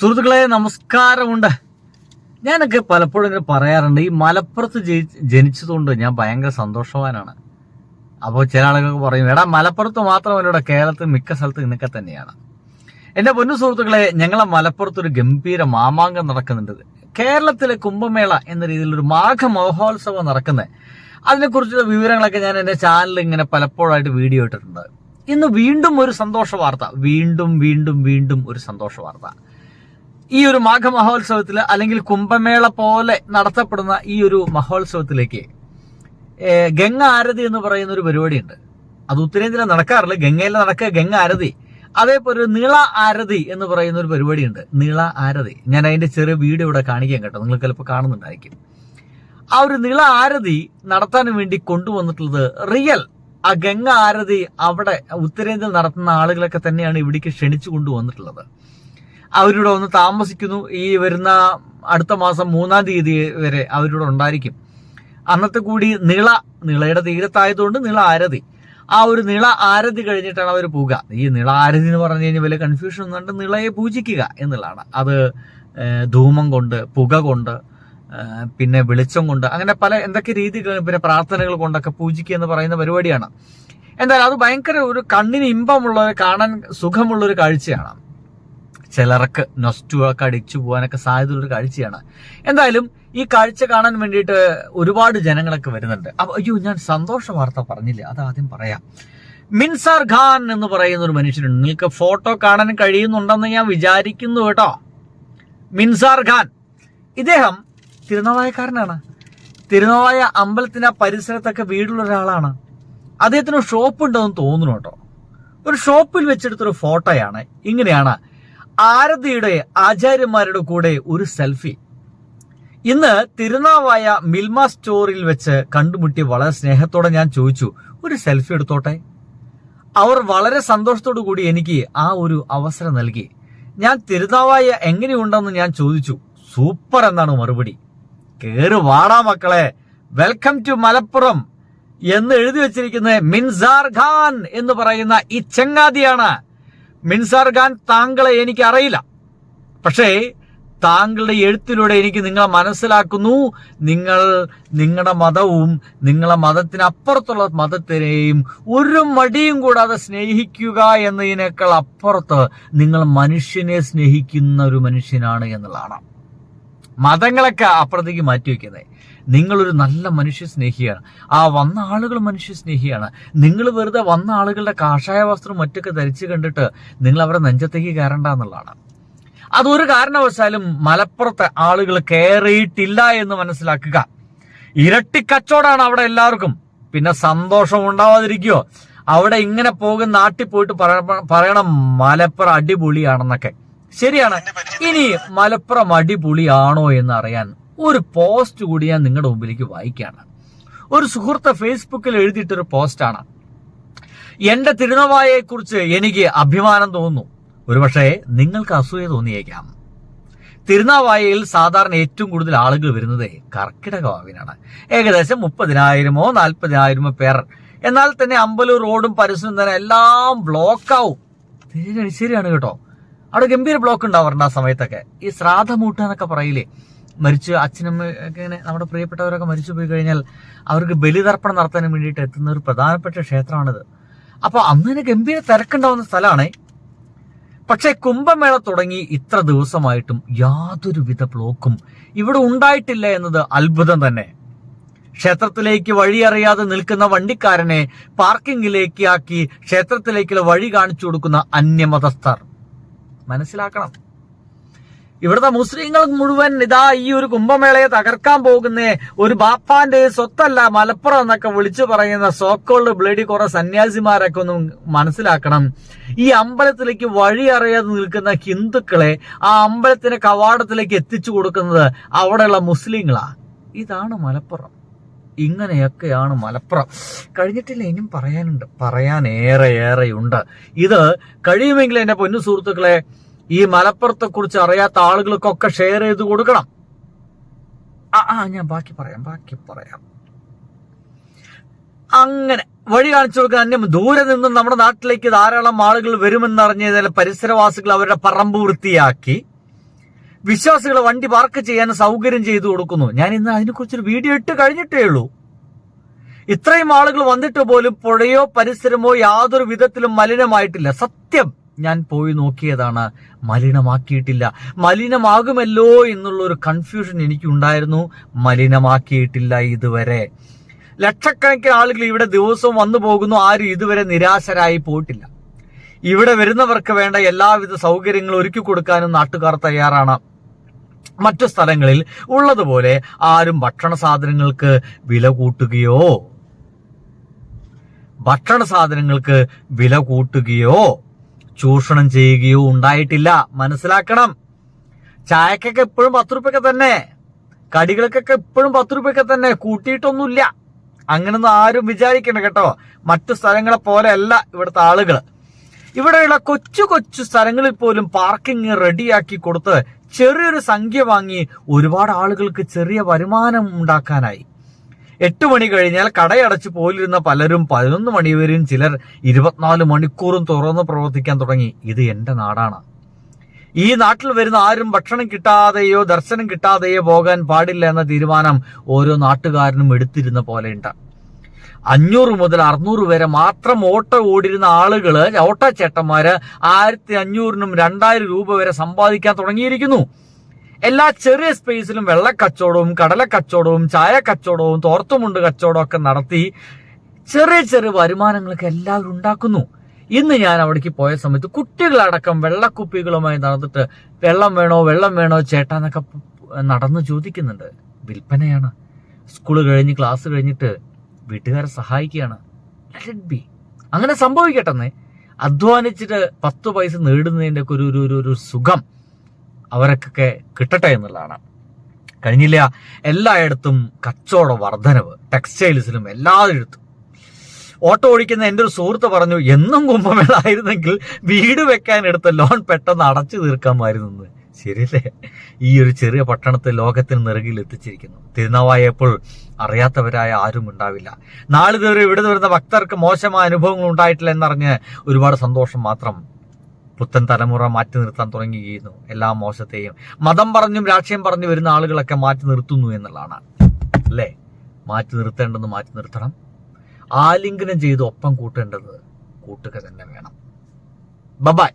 സുഹൃത്തുക്കളെ നമസ്കാരമുണ്ട്. ഞാനൊക്കെ പലപ്പോഴും ഇങ്ങനെ പറയാറുണ്ട് ഈ മലപ്പുറത്ത് ജനിച്ചതുകൊണ്ട് ഞാൻ ഭയങ്കര സന്തോഷവാനാണ്. അപ്പോൾ ചില ആളുകൾക്ക് പറയും എടാ മലപ്പുറത്ത് മാത്രമല്ല കേരളത്തിൽ മിക്ക സ്ഥലത്ത് ഇന്നൊക്കെ തന്നെയാണ്. എന്റെ പൊന്നു സുഹൃത്തുക്കളെ ഞങ്ങളെ മലപ്പുറത്ത് ഒരു ഗംഭീര മാമാങ്കം നടക്കുന്നുണ്ട്. കേരളത്തിലെ കുംഭമേള എന്ന രീതിയിലൊരു മാഘ മഹോത്സവം നടക്കുന്നത് അതിനെക്കുറിച്ചുള്ള വിവരങ്ങളൊക്കെ ഞാൻ എന്റെ ചാനലിൽ ഇങ്ങനെ പലപ്പോഴായിട്ട് വീഡിയോ ഇട്ടിട്ടുണ്ട്. ഇന്ന് വീണ്ടും ഒരു സന്തോഷ വാർത്ത വീണ്ടും വീണ്ടും വീണ്ടും ഒരു സന്തോഷ വാർത്ത ഈ ഒരു മാഘ മഹോത്സവത്തിൽ അല്ലെങ്കിൽ കുംഭമേള പോലെ നടത്തപ്പെടുന്ന ഈ ഒരു മഹോത്സവത്തിലേക്ക് ഗംഗ ആരതി എന്ന് പറയുന്ന ഒരു പരിപാടിയുണ്ട്. അത് ഉത്തരേന്ത്യയിൽ നടക്കാറില്ല. ഗംഗയിൽ നടക്കുക ഗംഗ ആരതി. അതേപോലെ ഒരു നീള ആരതി എന്ന് പറയുന്ന ഒരു പരിപാടിയുണ്ട്. നീള ആരതി. ഞാൻ അതിന്റെ ചെറിയ വീഡിയോ ഇവിടെ കാണിക്കാൻ കേട്ടോ. നിങ്ങൾ ചിലപ്പോൾ കാണുന്നുണ്ടായിരിക്കും. ആ ഒരു നീള ആരതി നടത്താൻ വേണ്ടി കൊണ്ടുവന്നിട്ടുള്ളത് റിയൽ. ആ ഗംഗ ആരതി അവിടെ ഉത്തരേന്ത്യയിൽ നടത്തുന്ന ആളുകളൊക്കെ തന്നെയാണ് ഇവിടേക്ക് ക്ഷണിച്ചു കൊണ്ടുവന്നിട്ടുള്ളത്. അവരിവിടെ വന്ന് താമസിക്കുന്നു. ഈ വരുന്ന അടുത്ത മാസം മൂന്നാം തീയതി വരെ അവരിവിടെ ഉണ്ടായിരിക്കും. അന്നത്തെ കൂടി നിള നിളയുടെ തീരത്തായതുകൊണ്ട് നിള ആരതി. ആ ഒരു നിള ആരതി കഴിഞ്ഞിട്ടാണ് അവർ പോവുക. ഈ നിള ആരതി എന്ന് പറഞ്ഞു കഴിഞ്ഞാൽ വലിയ കൺഫ്യൂഷൻ ഒന്നുണ്ട് നിളയെ പൂജിക്കുക എന്നുള്ളതാണ്. അത് ധൂമം കൊണ്ട് പുക കൊണ്ട് പിന്നെ വെളിച്ചം കൊണ്ട് അങ്ങനെ പല എന്തൊക്കെ രീതികൾ പിന്നെ പ്രാർത്ഥനകൾ കൊണ്ടൊക്കെ പൂജിക്കുക എന്ന് പറയുന്ന പരിപാടിയാണ്. എന്തായാലും അത് ഭയങ്കര ഒരു കണ്ണിന് ഇമ്പമുള്ള കാണാൻ സുഖമുള്ള ഒരു കാഴ്ചയാണ്. ചിലർക്ക് നൊസ്റ്റുവൊക്കെ അടിച്ചു പോകാനൊക്കെ സാധ്യതയുള്ള ഒരു കാഴ്ചയാണ്. എന്തായാലും ഈ കാഴ്ച കാണാൻ വേണ്ടിയിട്ട് ഒരുപാട് ജനങ്ങളൊക്കെ വരുന്നുണ്ട്. അപ്പൊ അയ്യോ ഞാൻ സന്തോഷ വാർത്ത പറഞ്ഞില്ല? അത് ആദ്യം പറയാം. മിൻസാർ ഖാൻ എന്ന് പറയുന്ന ഒരു മനുഷ്യനുണ്ട്. നിങ്ങൾക്ക് ഫോട്ടോ കാണാൻ കഴിയുന്നുണ്ടെന്ന് ഞാൻ വിചാരിക്കുന്നു കേട്ടോ. മിൻസാർ ഖാൻ. ഇദ്ദേഹം തിരുനാവായക്കാരനാണ്. തിരുനാവായ അമ്പലത്തിന് ആ പരിസരത്തൊക്കെ വീടുള്ള ഒരാളാണ്. അദ്ദേഹത്തിന് ഷോപ്പ് ഉണ്ടെന്ന് തോന്നുന്നു കേട്ടോ. ഒരു ഷോപ്പിൽ വെച്ചെടുത്തൊരു ഫോട്ടോയാണ്. ഇങ്ങനെയാണ് ആരതിയുടെ ആചാര്യന്മാരുടെ കൂടെ ഒരു സെൽഫി. ഇന്ന് തിരുനാവായ മിൽമ സ്റ്റോറിൽ വെച്ച് കണ്ടുമുട്ടി വളരെ സ്നേഹത്തോടെ ഞാൻ ചോദിച്ചു ഒരു സെൽഫി എടുത്തോട്ടെ? അവർ വളരെ സന്തോഷത്തോടു കൂടി എനിക്ക് ആ ഒരു അവസരം നൽകി. ഞാൻ തിരുനാവായ എങ്ങനെയുണ്ടെന്ന് ഞാൻ ചോദിച്ചു സൂപ്പർ എന്നാണ് മറുപടി. കേറ് വാടാ മക്കളെ വെൽക്കം ടു മലപ്പുറം എന്ന് എഴുതി വെച്ചിരിക്കുന്നത് മിൻസാർ ഖാൻ എന്ന് പറയുന്ന ഈ ചങ്ങാതിയാണ്. മിൻസാർ ഖാൻ താങ്കളെ എനിക്ക് അറിയില്ല പക്ഷേ താങ്കളുടെ എഴുത്തിലൂടെ എനിക്ക് നിങ്ങളെ മനസ്സിലാക്കുന്നു. നിങ്ങൾ നിങ്ങളുടെ മതവും നിങ്ങളെ മതത്തിനപ്പുറത്തുള്ള മതത്തിനെയും ഒരു മടിയും കൂടാതെ സ്നേഹിക്കുക എന്നതിനേക്കാൾ അപ്പുറത്ത് നിങ്ങൾ മനുഷ്യനെ സ്നേഹിക്കുന്ന ഒരു മനുഷ്യനാണ് എന്നുള്ളതാണ്. മതങ്ങളൊക്കെ അപ്പുറത്തേക്ക് മാറ്റി വെക്കുന്നത് നിങ്ങളൊരു നല്ല മനുഷ്യ സ്നേഹിയാണ് ആ വന്ന ആളുകൾ മനുഷ്യ സ്നേഹിയാണ് നിങ്ങൾ വെറുതെ വന്ന ആളുകളുടെ കാഷായ വസ്ത്രം മറ്റൊക്കെ ധരിച്ചു കണ്ടിട്ട് നിങ്ങൾ അവരെ നെഞ്ചത്തേക്ക് കയറണ്ട എന്നുള്ളതാണ്. അതൊരു കാരണവശാലും മലപ്പുറത്തെ ആളുകൾ കയറിയിട്ടില്ല എന്ന് മനസ്സിലാക്കുക. ഇരട്ടി കച്ചവടമാണ് അവിടെ എല്ലാവർക്കും. പിന്നെ സന്തോഷം ഉണ്ടാവാതിരിക്കുകയോ അവിടെ ഇങ്ങനെ പോകുന്ന നാട്ടിൽ പോയിട്ട് പറ- പറയണം മലപ്പുറം അടിപൊളിയാണെന്നൊക്കെ. ശരിയാണ്. ഇനി മലപ്പുറം അടിപൊളിയാണോ എന്ന് അറിയാൻ ഒരു പോസ്റ്റ് കൂടി ഞാൻ നിങ്ങളുടെ മുമ്പിലേക്ക് വായിക്കുകയാണ്. ഒരു സുഹൃത്ത് ഫേസ്ബുക്കിൽ എഴുതിയിട്ടൊരു പോസ്റ്റാണ്. എന്റെ തിരുനവായയെക്കുറിച്ച് എനിക്ക് അഭിമാനം തോന്നുന്നു. ഒരുപക്ഷെ നിങ്ങൾക്ക് അസൂയ തോന്നിയേക്കാം. തിരുനാവായയിൽ സാധാരണ ഏറ്റവും കൂടുതൽ ആളുകൾ വരുന്നത് കർക്കിടക വാവിനാണ് ഏകദേശം മുപ്പതിനായിരമോ നാൽപ്പതിനായിരമോ പേർ. എന്നാൽ തന്നെ അമ്പലൂർ റോഡും പരിസരവും തന്നെ എല്ലാം ബ്ലോക്കാവും. ശരിയാണ് കേട്ടോ. അവിടെ ഗംഭീര ബ്ലോക്ക് ഉണ്ടാവാറുണ്ട് ആ സമയത്തൊക്കെ. ഈ ശ്രാദ്ധമൂട്ട എന്നൊക്കെ പറയില്ലേ? മരിച്ച് അച്ഛനമ്മ ഇങ്ങനെ നമ്മുടെ പ്രിയപ്പെട്ടവരൊക്കെ മരിച്ചു പോയി കഴിഞ്ഞാൽ അവർക്ക് ബലിതർപ്പണം നടത്താൻ വേണ്ടിയിട്ട് എത്തുന്ന ഒരു പ്രധാനപ്പെട്ട ക്ഷേത്രമാണിത്. അപ്പൊ അന്ന് തന്നെ ഗംഭീര തിരക്കുണ്ടാവുന്ന സ്ഥലമാണ്. പക്ഷേ കുംഭമേള തുടങ്ങി ഇത്ര ദിവസമായിട്ടും യാതൊരുവിധ ബ്ലോക്കും ഇവിടെ ഉണ്ടായിട്ടില്ല എന്നത് അത്ഭുതം തന്നെ. ക്ഷേത്രത്തിലേക്ക് വഴിയറിയാതെ നിൽക്കുന്ന വണ്ടിക്കാരനെ പാർക്കിങ്ങിലേക്ക് ആക്കി ക്ഷേത്രത്തിലേക്കുള്ള വഴി കാണിച്ചു കൊടുക്കുന്ന അന്യമതസ്ഥർ. മനസ്സിലാക്കണം. ഇവിടുത്തെ മുസ്ലിങ്ങൾ മുഴുവൻ ഇതാ ഈ ഒരു കുംഭമേളയെ തകർക്കാൻ പോകുന്ന. ഒരു ബാപ്പാന്റെ സ്വത്തല്ല മലപ്പുറം എന്നൊക്കെ വിളിച്ചു പറയുന്ന സോക്കോൾഡ് ബ്ലേഡി കുറെ സന്യാസിമാരൊക്കെ ഒന്ന് മനസ്സിലാക്കണം. ഈ അമ്പലത്തിലേക്ക് വഴി അറിയാതെ നിൽക്കുന്ന ഹിന്ദുക്കളെ ആ അമ്പലത്തിന്റെ കവാടത്തിലേക്ക് എത്തിച്ചു കൊടുക്കുന്നത് അവിടെയുള്ള മുസ്ലിങ്ങളാ. ഇതാണ് മലപ്പുറം. ഇങ്ങനെയൊക്കെയാണ് മലപ്പുറം. കഴിഞ്ഞിട്ടില്ല ഇനിയും പറയാനുണ്ട്. പറയാൻ ഏറെ ഏറെയുണ്ട്. ഇത് കഴിയുമെങ്കിൽ എന്റെ പൊന്നു സുഹൃത്തുക്കളെ ഈ മലപ്പുറത്തെ കുറിച്ച് അറിയാത്ത ആളുകൾക്കൊക്കെ ഷെയർ ചെയ്ത് കൊടുക്കണം. ആ ആ ഞാൻ ബാക്കി പറയാം ബാക്കി പറയാം. അങ്ങനെ വഴി കാണിച്ചു കൊടുക്കാൻ അന്യം ദൂരെ നിന്നും നമ്മുടെ നാട്ടിലേക്ക് ധാരാളം ആളുകൾ വരുമെന്നറിഞ്ഞതിൽ പരിസരവാസികൾ അവരുടെ പറമ്പ് വൃത്തിയാക്കി വിശ്വാസികൾ വണ്ടി പാർക്ക് ചെയ്യാൻ സൗകര്യം ചെയ്തു കൊടുക്കുന്നു. ഞാൻ ഇന്ന് അതിനെക്കുറിച്ചൊരു വീഡിയോ ഇട്ട് കഴിഞ്ഞിട്ടേ ഉള്ളൂ. ഇത്രയും ആളുകൾ വന്നിട്ട് പോലും പുഴയോ പരിസരമോ യാതൊരു വിധത്തിലും മലിനമായിട്ടില്ല. സത്യം. ഞാൻ പോയി നോക്കിയതാണ്. മലിനമാക്കിയിട്ടില്ല. മലിനമാകുമല്ലോ എന്നുള്ള ഒരു കൺഫ്യൂഷൻ എനിക്കുണ്ടായിരുന്നു. മലിനമാക്കിയിട്ടില്ല ഇതുവരെ. ലക്ഷക്കണക്കിന് ആളുകൾ ഇവിടെ ദിവസവും വന്നു പോകുന്നു. ആരും ഇതുവരെ നിരാശരായി പോയിട്ടില്ല. ഇവിടെ വരുന്നവർക്ക് വേണ്ട എല്ലാവിധ സൗകര്യങ്ങളും ഒരുക്കി കൊടുക്കാനും നാട്ടുകാർ തയ്യാറാണ്. മറ്റു സ്ഥലങ്ങളിൽ ഉള്ളതുപോലെ ആരും ഭക്ഷണ സാധനങ്ങൾക്ക് വില കൂട്ടുകയോ ഭക്ഷണ സാധനങ്ങൾക്ക് വില കൂട്ടുകയോ ചൂഷണം ചെയ്യുകയോ ഉണ്ടായിട്ടില്ല. മനസ്സിലാക്കണം. ചായക്കൊക്കെ എപ്പോഴും പത്ത് റുപ്യൊക്കെ തന്നെ. കടികൾക്കൊക്കെ എപ്പോഴും പത്ത് റുപ്യൊക്കെ തന്നെ. കൂട്ടിയിട്ടൊന്നുമില്ല. അങ്ങനൊന്നും ആരും വിചാരിക്കണ്ട കേട്ടോ. മറ്റു സ്ഥലങ്ങളെ പോലെയല്ല ഇവിടുത്തെ ആളുകൾ. ഇവിടെയുള്ള കൊച്ചു കൊച്ചു സ്ഥലങ്ങളിൽ പോലും പാർക്കിംഗ് റെഡിയാക്കി കൊടുത്ത് ചെറിയൊരു സംഖ്യ വാങ്ങി ഒരുപാട് ആളുകൾക്ക് ചെറിയ വരുമാനം ഉണ്ടാക്കാനായി. എട്ട് മണി കഴിഞ്ഞാൽ കടയടച്ച് പോലിരുന്ന പലരും പതിനൊന്ന് മണി വരെയും ചിലർ ഇരുപത്തിനാല് മണിക്കൂറും തുറന്ന് പ്രവർത്തിക്കാൻ തുടങ്ങി. ഇത് എന്റെ നാടാണ്. ഈ നാട്ടിൽ വരുന്ന ആരും ഭക്ഷണം കിട്ടാതെയോ ദർശനം കിട്ടാതെയോ പോകാൻ പാടില്ല എന്ന തീരുമാനം ഓരോ നാട്ടുകാരനും എടുത്തിരുന്ന പോലെയുണ്ട്. അഞ്ഞൂറ് മുതൽ അറുന്നൂറ് വരെ മാത്രം ഓട്ടോ ഓടിരുന്ന ആളുകൾ ഓട്ടോ ചേട്ടന്മാര് ആയിരത്തി അഞ്ഞൂറിനും രണ്ടായിരം രൂപ വരെ സമ്പാദിക്കാൻ തുടങ്ങിയിരിക്കുന്നു. എല്ലാ ചെറിയ സ്പേസിലും വെള്ളക്കച്ചവടവും കടലക്കച്ചവടവും ചായ കച്ചവടവും തോർത്തുമുണ്ട് കച്ചവടവും ഒക്കെ നടത്തി ചെറിയ ചെറിയ വരുമാനങ്ങളൊക്കെ എല്ലാവരും ഉണ്ടാക്കുന്നു. ഇന്ന് ഞാൻ അവിടേക്ക് പോയ സമയത്ത് കുട്ടികളടക്കം വെള്ളക്കുപ്പികളുമായി നടന്നിട്ട് വെള്ളം വേണോ വെള്ളം വേണോ ചേട്ടാന്നൊക്കെ നടന്ന് ചോദിക്കുന്നുണ്ട്. വിൽപ്പനയാണ്. സ്കൂൾ കഴിഞ്ഞ് ക്ലാസ് കഴിഞ്ഞിട്ട് വീട്ടുകാരെ സഹായിക്കുകയാണ്. ബി അങ്ങനെ സംഭവിക്കട്ടെന്നേ. അധ്വാനിച്ചിട്ട് പത്ത് പൈസ നേടുന്നതിന്റെ ഒരു ഒരു ഒരു സുഖം. അവർക്കൊക്കെ കിട്ടട്ടെ എന്നുള്ളതാണ്. കഴിഞ്ഞില്ല എല്ലായിടത്തും കച്ചവട വർധനവ് ടെക്സ്റ്റൈൽസിലും എല്ലായിടത്തും. ഓട്ടോ ഓടിക്കുന്ന എന്റെ ഒരു സുഹൃത്ത് പറഞ്ഞു എന്നും കുംഭമേള ആയിരുന്നെങ്കിൽ വീട് വെക്കാൻ എടുത്ത ലോൺ പെട്ടെന്ന് അടച്ചു തീർക്കാമായിരുന്നു ശരിയല്ലേ? ഈ ഒരു ചെറിയ പട്ടണത്തെ ലോകത്തിന് നെറുകിൽ എത്തിച്ചിരിക്കുന്നു. തിരുനാവായപ്പോൾ അറിയാത്തവരായ ആരും ഉണ്ടാവില്ല. നാളിതുവരെ ഇവിടെ വരുന്ന ഭക്തർക്ക് മോശമായ അനുഭവങ്ങൾ ഉണ്ടായിട്ടില്ല എന്നറിഞ്ഞ് ഒരുപാട് സന്തോഷം മാത്രം പുത്തൻ തലമുറ മാറ്റി നിർത്താൻ തുടങ്ങിയിരുന്നു എല്ലാ മോശത്തെയും. മതം പറഞ്ഞും രാഷ്ട്രീയം പറഞ്ഞു വരുന്ന ആളുകളൊക്കെ മാറ്റി നിർത്തുന്നു എന്നുള്ളതാണ്. അല്ലേ? മാറ്റി നിർത്തേണ്ടെന്ന് മാറ്റി നിർത്തണം. ആലിംഗനം ചെയ്ത് ഒപ്പം കൂട്ടേണ്ടത് കൂട്ടുക തന്നെ വേണം. ബബായ്